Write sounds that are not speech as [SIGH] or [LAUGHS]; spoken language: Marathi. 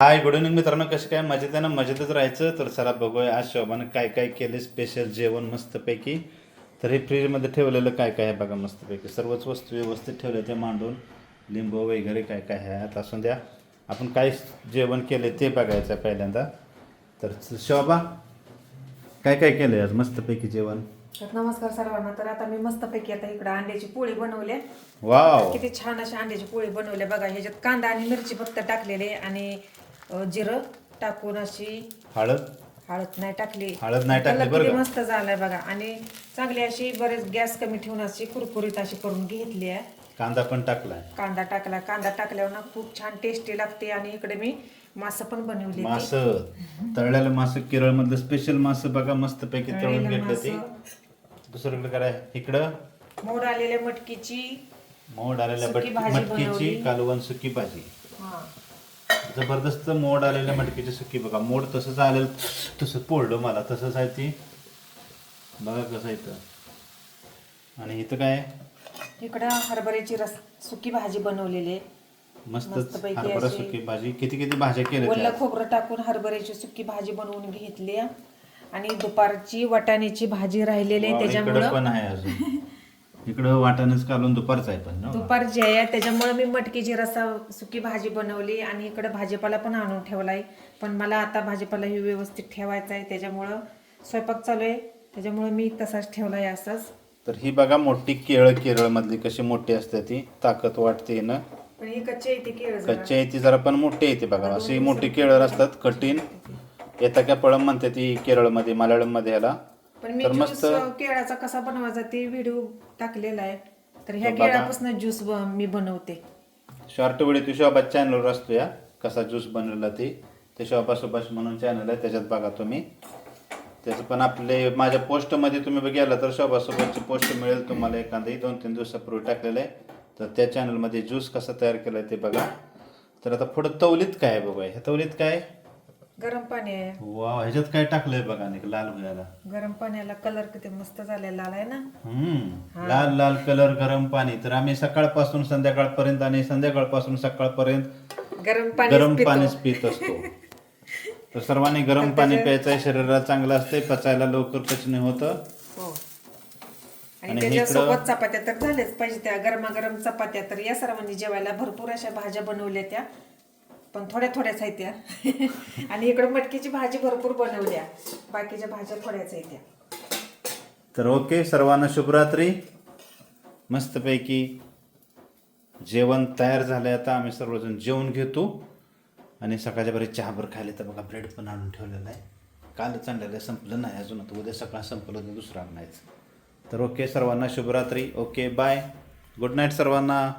हाय गुड इव्हनिंग मित्रांनो कसं काय? मजेत आहे ना? मजेतच राहायचं. तर चला बघूया आज शोभानं काय काय केले स्पेशल जेवण मस्तपैकी. तर हे फ्रीजमध्ये ठेवलेलं काय काय आहे बघा मस्तपैकी. सर्वच वस्तू व्यवस्थित ठेवले ते मांडून. लिंबू वगैरे काय काय आहे? आता असून द्या. आपण काय जेवण केले ते बघायचं आहे पहिल्यांदा. तर शोभा काय काय केलंय आज मस्तपैकी जेवण? तर नमस्कार सर्वांना. तर आता मी मस्तपैकी आता इकडं अंड्याची पोळी बनवले वाव किती छान अशी अंड्याची पोळी बनवले बघा. ह्याच्यात कांदा आणि मिरची फक्त टाकलेले आणि अ, जिरं टाकून अशी हळद? हळद नाही टाकली. हळद नाही टाकली कलर बरं किती का? मस्त झालाय बघा. आणि चांगली अशी बरेच गॅस कमी ठेवून अशी कुरकुरीत अशी करून घेतली आहे. कांदा पण टाकलाय कांदा टाकला. कांदा टाकल्यावर ना खूप छान टेस्टी लागते आणि इकडे मी मासं पण बनवली मास? तळलेलं मास केरळमधलं स्पेशल मास बघा मस्तपैकी तळून तळलेलं घेतलं ते. दुसरीकडे काय? इकडं? मोड आलेल्या मटकीची मोड आलेल्या सुकी भाजी मटकीची बनवली. कालवण सुकी भाजी. हा. जबरदस्त मोड आलेल्या मटकीची सुकी बघा. मोड तसंच आलेलं तसं पोळलं मला. तसंच आहे ती. बघा कसं इथं. आणि इथं काय? इकडं हरभऱ्याची रस सुकी भाजी बनवलेली आहे. मस्तपैकी हरभरा सुकी भाजी. किती किती भाज्या केल्या ओलं खोबरं टाकून हरभऱ्याची सुकी भाजी बनवून घेतली. आणि दुपारची वाटाण्याची भाजी राहिलेली आहे त्याच्यामुळं. पण आहे अजून. [LAUGHS] इकडं वाटाणच कालून दुपारचं आहे पण ना? दुपारची आहे त्याच्यामुळं मी मटकीची रसा सुकी भाजी बनवली आणि इकडं भाजीपाला पण आणून ठेवलाय. पण मला आता भाजीपाला ही व्यवस्थित ठेवायचा आहे त्याच्यामुळं स्वयंपाक चालू आहे. त्याच्यामुळं मी तसाच ठेवलाय असंच. तर ही बघा मोठी केळ केरळमधली कशी मोठी असते ती ताकद वाटते ना? पण ही कच्ची आहे ती केळ जरा. कच्ची आहे ती जरा पण मोठी येते बघा. अशी मोठी केळं असतात कठीण. येता काय पळम म्हणते ती केरळमध्ये मल्याळममध्ये ह्याला पण मी तर ज्यूस मस्त केळाचा कसा बनवायचा ते व्हिडिओ टाकलेला आहे. तर ह्या तो बघा. केळापासून ज्यूस मी बनवते. शॉर्ट व्हिडिओ ती शोभा चॅनलवर असतो या. कसा ज्यूस बनवला ती. ते शोभा सुभाष म्हणून चॅनल आहे त्याच्यात बघा तुम्ही. त्याचं पण आपले माझ्या पोस्टमध्ये तुम्ही बघितला तर शोभा सुभाषची पोस्ट मिळेल तुम्हाला एखादी. दोन तीन दिवसापूर्वी टाकलेलं आहे. तर त्या चॅनलमध्ये ज्यूस कसा तयार केला ते बघा. तर आता पुढं तवलीत काय आहे बघा? ह्या तवलीत काय? गरम पाणी आहे. वा ह्याच्यात काय टाकलंय बघा आणि लाल व्हायला गरम पाण्याला कलर किती मस्त झालेला आहे ना? हम्म लाल लाल कलर गरम पाणी. तर आम्ही सकाळपासून संध्याकाळपर्यंत आणि संध्याकाळपासून सकाळपर्यंत गरम पाणी गरम पाणीच पित असतो. [LAUGHS] तर सर्वांनी गरम पाणी प्यायचं शरीराला चांगलं असते पचायला लवकर पचन होतं. हो. आणि आणि त्याच्यासोबत चपात्या तर झाल्याच पाहिजे त्या गरमागरम चपात्या तर या सर्वांनी जेवायला भरपूर अशा भाज्या बनवल्या त्या. पण थोड्या थोड्याच आहेत त्या. [LAUGHS] आणि इकडं मटकीची भाजी भरपूर बनवल्या. बाकीच्या भाज्या थोड्याच आहेत त्या. तर ओके सर्वांना शुभरात्री मस्तपैकी जेवण तयार झालं आता. आम्ही सर्वजण जेवण घेतो. आणि सकाळच्या बरे चहाभर खायला तर बघा ब्रेड पण आणून ठेवलेला आहे. कालच आणलेलं आहे संपलं नाही अजून आता उद्या सकाळ संपलं तर दुसरं आणायचं. तर ओके सर्वांना शुभरात्री ओके बाय. गुड नाईट सर्वांना.